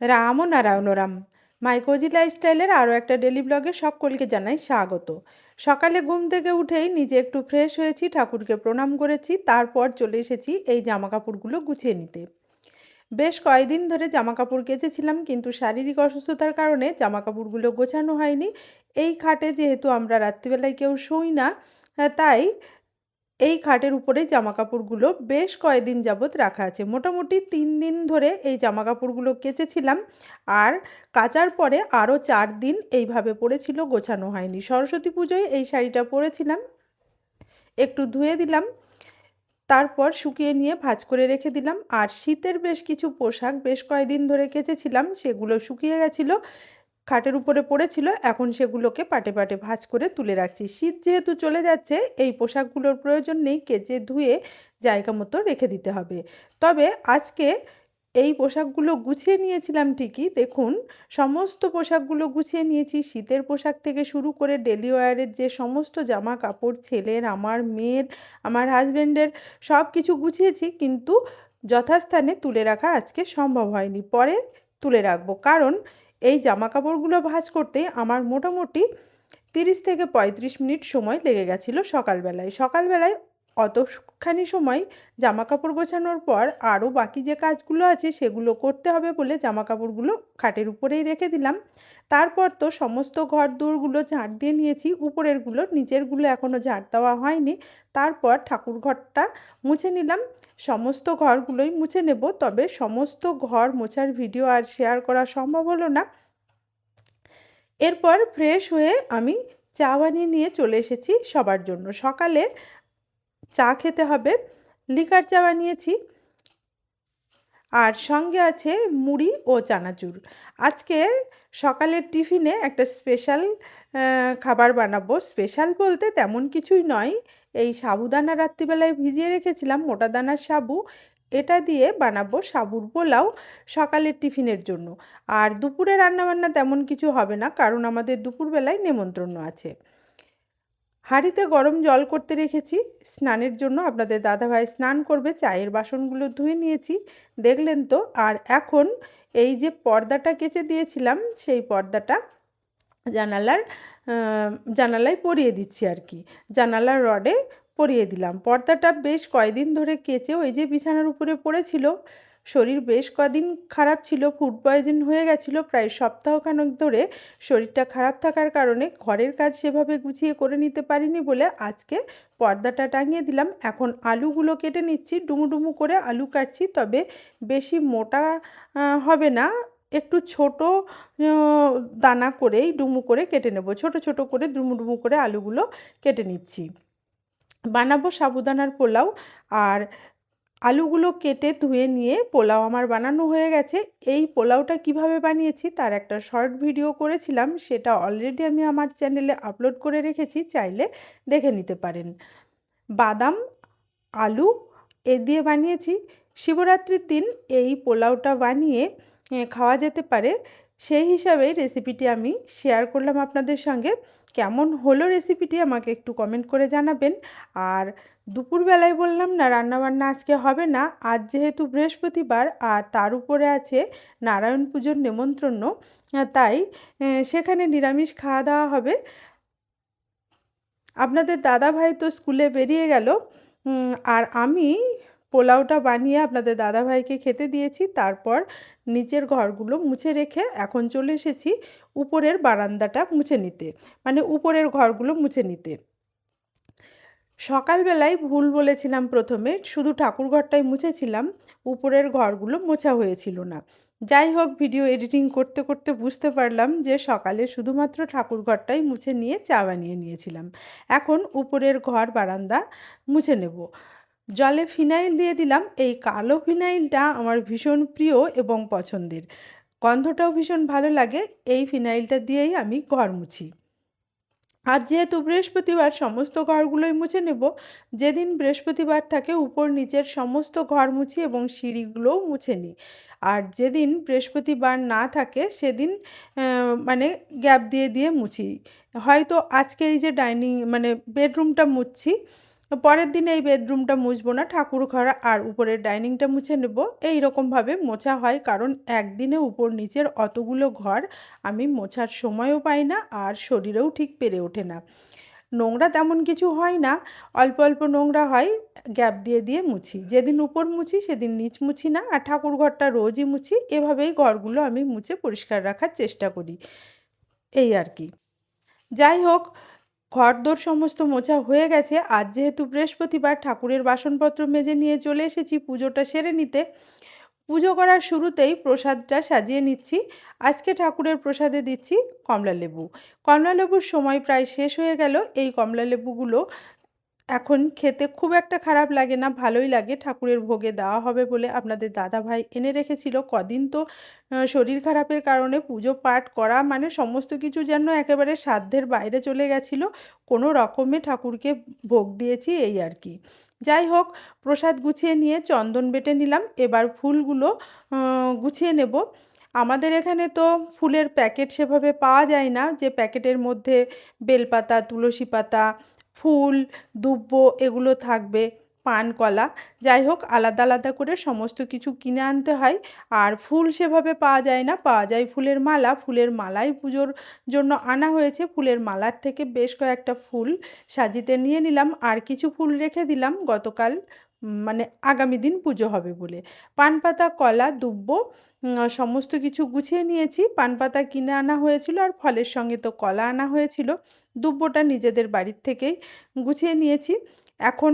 রাম ও নারায়ণ রাম। মাইকোজি লাইফস্টাইলের আরও একটা ডেলি ব্লগে সকলকে জানাই স্বাগত। সকালে ঘুম থেকে উঠেই নিজে একটু ফ্রেশ হয়েছি, ঠাকুরকে প্রণাম করেছি, তারপর চলে এসেছি এই জামা কাপড়গুলো গুছিয়ে নিতে। বেশ কয়েকদিন ধরে জামা কাপড় কেচেছিলাম, কিন্তু শারীরিক অসুস্থতার কারণে জামা কাপড়গুলো গোছানো হয়নি। এই খাটে যেহেতু আমরা রাত্রিবেলায় কেউ শুই না, তাই এই খাটের উপরে জামা কাপড়গুলো বেশ কয়েকদিন যাবৎ রাখা আছে। মোটামুটি তিন দিন ধরে এই জামা কাপড়গুলো কেচেছিলাম আর কাচার পরে আরও চার দিন এইভাবে পড়েছিল, গোছানো হয়নি। সরস্বতী পুজোয় এই শাড়িটা পরেছিলাম, একটু ধুয়ে দিলাম, তারপর শুকিয়ে নিয়ে ভাজ করে রেখে দিলাম। আর শীতের বেশ কিছু পোশাক বেশ কয়েকদিন ধরে কেচেছিলাম, সেগুলো শুকিয়ে গেছিল। খাটের উপরে পড়েছিল, এখন সেগুলোকে পাটে পাটে ভাজ করে তুলে রাখছি। শীত যেহেতু চলে যাচ্ছে, এই পোশাকগুলোর প্রয়োজন নেই, কেচে ধুয়ে জায়গা মতো রেখে দিতে হবে। তবে আজকে এই পোশাকগুলো গুছিয়ে নিয়েছিলাম ঠিকই। দেখুন, সমস্ত পোশাকগুলো গুছিয়ে নিয়েছি। শীতের পোশাক থেকে শুরু করে ডেলি ওয়ারের যে সমস্ত জামা কাপড় ছেলের, আমার মেয়ের, আমার হাজব্যান্ডের সব কিছু গুছিয়েছি, কিন্তু যথাস্থানে তুলে রাখা আজকে সম্ভব হয়নি। পরে তুলে রাখব। কারণ এই জামা কাপড়গুলো ভাঁজ করতে আমার মোটামুটি তিরিশ থেকে পঁয়ত্রিশ মিনিট সময় লেগে গেছিল সকালবেলায়। সকালবেলায় অতখানি সময় জামা কাপড় গোছানোর পর আরও বাকি যে কাজগুলো আছে সেগুলো করতে হবে বলে জামা কাপড়গুলো খাটের উপরেই রেখে দিলাম। তারপর তো সমস্ত ঘর দৌড়গুলো ঝাঁট দিয়ে নিয়েছি, উপরেরগুলো, নিচেরগুলো এখনও ঝাঁট দেওয়া হয়নি। তারপর ঠাকুর ঘরটা মুছে নিলাম। সমস্ত ঘরগুলোই মুছে নেব, তবে সমস্ত ঘর মোছার ভিডিও আর শেয়ার করা সম্ভব হলো না। এরপর ফ্রেশ হয়ে আমি চা বানিয়ে নিয়ে চলে এসেছি সবার জন্য। সকালে চা খেতে হবে, লিকার চা বানিয়েছি। আর সঙ্গে আছে মুড়ি ও চানাচুর। আজকে সকালের টিফিনে একটা স্পেশাল খাবার বানাবো। স্পেশাল বলতে তেমন কিছুই নয়। এই সাবুদানা রাত্রিবেলায় ভিজিয়ে রেখেছিলাম, মোটা দানার সাবু। এটা দিয়ে বানাবো সাবুর পোলাও সকালের টিফিনের জন্য। আর দুপুরে রান্নাবান্না তেমন কিছু হবে না, কারণ আমাদের দুপুরবেলায় নেমন্ত্রণ আছে। হাঁড়িতে গরম জল করতে রেখেছি। স্নানের জন্য আপনাদের দাদাভাই স্নান করবে, চায়ের বাসনগুলো ধুয়ে নিয়েছি। দেখলেন তো? আর এখন এই যে পর্দাটা কেচে দিয়েছিলাম, সেই পর্দাটা জানালার জানালায় পরিয়ে দিচ্ছি আর কি। জানালার রডে পরিয়ে দিলাম। পর্দাটা বেশ কয়দিন ধরে কেচে ওই যে বিছানার উপরে পড়েছিল শরীর বেশ কদিন খারাপ ছিল ফুড পয়জন হয়ে গেছিল, প্রায় সপ্তাহখানেক ধরে শরীরটা খারাপ থাকার কারণে ঘরের কাজ সেভাবে গুছিয়ে করে নিতে পারিনি বলে আজকে পর্দাটা টাঙিয়ে দিলাম। এখন আলুগুলো কেটে নিচ্ছি, ডুমুডুমু করে আলু কাটছি, তবে বেশি মোটা হবে না, একটু ছোট দানা করেই ডুমু করে কেটে নেব। ছোট ছোট করে ডুমু ডুমু করে আলুগুলো কেটে নিচ্ছি। বানাবো সাবুদানার পোলাও, আর আলুগুলো কেটে ধুয়ে নিয়ে পোলাও আমার বানানো হয়ে গেছে। এই পোলাওটা কীভাবে বানিয়েছি তার একটা শর্ট ভিডিও করেছিলাম, সেটা অলরেডি আমি আমার চ্যানেলে আপলোড করে রেখেছি, চাইলে দেখে নিতে পারেন। বাদাম, আলু এ দিয়ে বানিয়েছি। শিবরাত্রির দিন এই পোলাওটা বানিয়ে খাওয়া যেতে পারে। সেই হিসাবে রেসিপিটি আমি শেয়ার করলাম আপনাদের সঙ্গে। কেমন হলো রেসিপিটি আমাকে একটু কমেন্ট করে জানাবেন। আর দুপুরবেলায় বললাম, না, রান্নাবান্না আজকে হবে না। আজ যেহেতু বৃহস্পতিবার আর তার উপরে আছে নারায়ণ পুজোর নেমন্ত্রণ, তাই সেখানে নিরামিষ খাওয়া দাওয়া হবে। আপনাদের দাদা ভাই তো স্কুলে বেরিয়ে গেল। আর আমি পোলাওটা বানিয়ে আপনাদের দাদাভাইকে খেতে দিয়েছি। তারপর নিচের ঘরগুলো মুছে রেখে এখন চলে এসেছি উপরের বারান্দাটা মুছে নিতে। মানে উপরের ঘরগুলো মুছে নিতে। সকালবেলায় ভুল বলেছিলাম প্রথমে, শুধু ঠাকুর ঘরটাই মুছেছিলাম, উপরের ঘরগুলো মোছা হয়েছিল না। যাই হোক, ভিডিও এডিটিং করতে করতে বুঝতে পারলাম যে সকালে শুধুমাত্র ঠাকুর ঘরটাই মুছে নিয়ে চা বানিয়ে নিয়েছিলাম। এখন উপরের ঘর বারান্দা মুছে নেব। জলে ফিনাইল দিয়ে দিলাম। এই কালো ফিনাইলটা আমার ভীষণ প্রিয় এবং পছন্দের। গন্ধটাও ভীষণ ভালো লাগে। এই ফিনাইলটা দিয়েই আমি ঘর মুছি। আর যেহেতু বৃহস্পতিবার সমস্ত ঘরগুলোই মুছে নেব, যেদিন বৃহস্পতিবার থাকে উপর নিচের সমস্ত ঘর মুছি এবং সিঁড়িগুলোও মুছে নিই। আর যেদিন বৃহস্পতিবার না থাকে সেদিন মানে গ্যাপ দিয়ে দিয়ে মুছি। হয়তো আজকে এই যে ডাইনিং মানে বেডরুমটা মুছছি পরের দিন এই বেডরুমটা মুছবো না, ঠাকুর ঘর আর উপরের ডাইনিংটা মুছে নেব। এই রকমভাবে মোছা হয় কারণ একদিনে উপর নিচের অতগুলো ঘর আমি মোছার সময়ও পাই না আর শরীরেও ঠিক পেরে ওঠে না। নোংরা তেমন কিছু হয় না, অল্প অল্প নোংরা হয়, গ্যাপ দিয়ে দিয়ে মুছি। যেদিন উপর মুছি সেদিন নিচ মুছি না আর ঠাকুর ঘরটা রোজই মুছি, এভাবেই ঘরগুলো আমি মুছে পরিষ্কার রাখার চেষ্টা করি। এই আর কি। যাই হোক ঘরদোর সমস্ত মোছা হয়ে গেছে। আজ যেহেতু বৃহস্পতিবার ঠাকুরের বাসনপত্র মেজে নিয়ে চলে এসেছি পুজোটা সেরে নিতে। পুজো করার শুরুতেই প্রসাদটা সাজিয়ে নিচ্ছি। আজকে ঠাকুরের প্রসাদে দিচ্ছি কমলালেবু। কমলালেবুর সময় প্রায় শেষ হয়ে গেল। এই কমলা লেবুগুলো এখন খেতে খুব একটা খারাপ লাগে না, ভালোই লাগে ঠাকুরের ভোগে দেওয়া হবে বলে আপনাদের দাদা ভাই এনে রেখেছিল। কদিন তো শরীর খারাপের কারণে পুজো পাঠ করা মানে সমস্ত কিছু যেন একেবারে সাধ্যের বাইরে চলে গেছিল। কোনো রকমে ঠাকুরকে ভোগ দিয়েছি এই আর কি। যাই হোক, প্রসাদ গুছিয়ে নিয়ে চন্দন বেটে নিলাম। এবার ফুলগুলো গুছিয়ে নেব। আমাদের এখানে তো ফুলের প্যাকেট সেভাবে পাওয়া যায় না। যে প্যাকেটের মধ্যে বেলপাতা, তুলসী পাতা ফুল, দুব্ব এগুলো থাকবে, পান কলা। যাই হোক, আলাদা আলাদা করে সমস্ত কিছু কিনে আনতে হয়। আর ফুল সেভাবে পাওয়া যায় না। পাওয়া যায় ফুলের মালা। ফুলের মালাই পুজোর জন্য আনা হয়েছে। ফুলের মালার থেকে বেশ কয়েকটা ফুল সাজিতে নিয়ে নিলাম। আর কিছু ফুল রেখে দিলাম। গতকাল মানে আগামী দিন পুজো হবে বলে। পানপাতা কলা, দুব্ব সমস্ত কিছু গুছিয়ে নিয়েছি। পানপাতা কিনে আনা হয়েছিল আর ফলের সঙ্গে তো কলা আনা হয়েছিল। দুব্বটা নিজেদের বাড়ির থেকেই গুছিয়ে নিয়েছি। এখন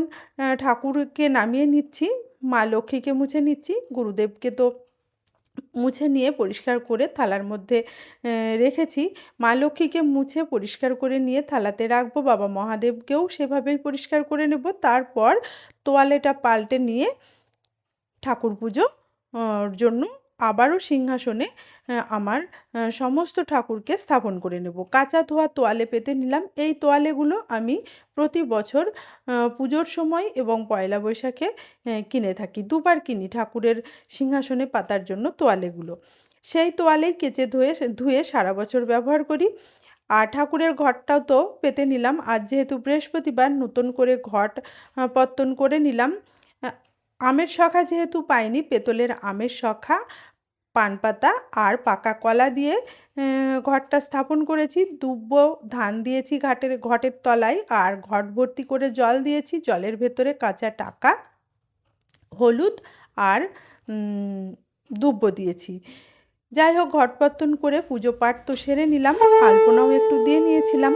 ঠাকুরকে নামিয়ে নিচ্ছি, মা লক্ষ্মীকে মুছে নিচ্ছি, গুরুদেবকে তো মুছে নিয়ে পরিষ্কার করে থালার মধ্যে রেখেছি। মা লক্ষ্মীকে মুছে পরিষ্কার করে নিয়ে থালাতে রাখব, বাবা মহাদেবকেও সেভাবেই পরিষ্কার করে নেব। তারপর তোয়ালেটা পাল্টে নিয়ে ঠাকুর পুজো জন্য আবারও সিংহাসনে আমার সমস্ত ঠাকুরকে স্থাপন করে নেব। কাঁচা ধোয়া তোয়ালে পেতে নিলাম। এই তোয়ালেগুলো আমি প্রতি বছর পুজোর সময় এবং পয়লা বৈশাখে কিনে থাকি। দুবার কিনি ঠাকুরের সিংহাসনে পাতার জন্য তোয়ালেগুলো। সেই তোয়ালেই কেচে ধুয়ে ধুয়ে সারা বছর ব্যবহার করি। আর ঠাকুরের ঘরটাও তো পেতে নিলাম। আজ যেহেতু বৃহস্পতিবার, নতুন করে ঘট পত্তন করে নিলাম। আমের শখা যেহেতু পাইনি, পেতলের আমের শখা পান পাতা আর পাকা কলা দিয়ে ঘরটা স্থাপন করেছি। দুব্ব ধান দিয়েছি ঘাটের, ঘটের তলায় আর ঘট ভর্তি করে জল দিয়েছি। জলের ভেতরে কাঁচা টাকা, হলুদ আর দুব্ব দিয়েছি। যাই হোক ঘটপত্তন করে পুজো পাঠ তো সেরে নিলাম। আলপনাও একটু দিয়ে নিয়েছিলাম।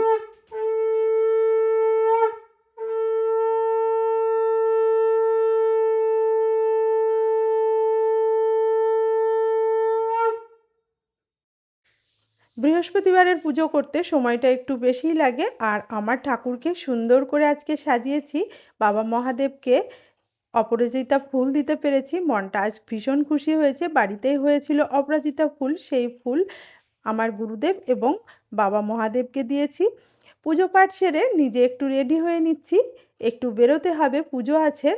বৃহস্পতিবারের পুজো করতে সময়টা একটু বেশিই লাগে। আর আমার ঠাকুরকে সুন্দর করে আজকে সাজিয়েছি। বাবা মহাদেবকে অপরাজিতা ফুল দিতে পেরেছি। মনটা আজ ভীষণ খুশি হয়েছে। বাড়িতেই হয়েছিল অপরাজিতা ফুল, সেই ফুল আমার গুরুদেব এবং বাবা মহাদেবকে দিয়েছি। পুজো পাঠ সেরে নিজে একটু রেডি হয়ে নিচ্ছি। একটু বেরোতে হবে, পুজো আছে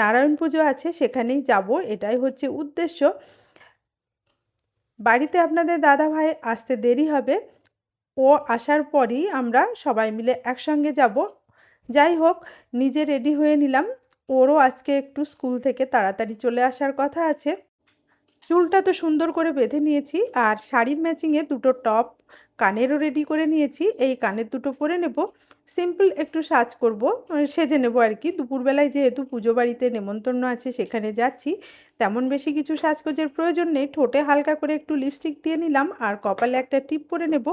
নারায়ণ পুজো আছে, সেখানেই যাব। এটাই হচ্ছে উদ্দেশ্য। বাড়িতে আপনাদের দাদা ভাই আসতে দেরি হবে। ও আসার পরই আমরা সবাই মিলে একসঙ্গে যাব। যাই হোক, নিজে রেডি হয়ে নিলাম। ওরও আজকে একটু স্কুল থেকে তাড়াতাড়ি চলে আসার কথা আছে। চুলটা তো সুন্দর করে বেঁধে নিয়েছি আর শাড়ির ম্যাচিংয়ে দুটো টপ কানেরও রেডি করে নিয়েছি। এই কানের দুটো পরে নেব। সিম্পল একটু সাজ করব সেজে নেব আর কি। দুপুরবেলায় যেহেতু পুজো বাড়িতে নেমন্তন্ন আছে, সেখানে যাচ্ছি। তেমন বেশি কিছু সাজগোজের প্রয়োজন নেই। ঠোঁটে হালকা করে একটু লিপস্টিক দিয়ে নিলাম আর কপালে একটা টিপ পরে নেব।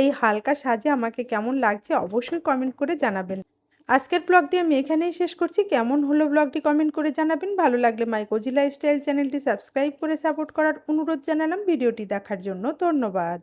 এই হালকা সাজে আমাকে কেমন লাগছে অবশ্যই কমেন্ট করে জানাবেন। আজকের ব্লগটি আমি এখানেই শেষ করছি। কেমন হলো ব্লগটি কমেন্ট করে জানাবেন। ভালো লাগলে মাই কোজি লাইফস্টাইল চ্যানেলটি সাবস্ক্রাইব করে সাপোর্ট করার অনুরোধ জানালাম। ভিডিওটি দেখার জন্য ধন্যবাদ।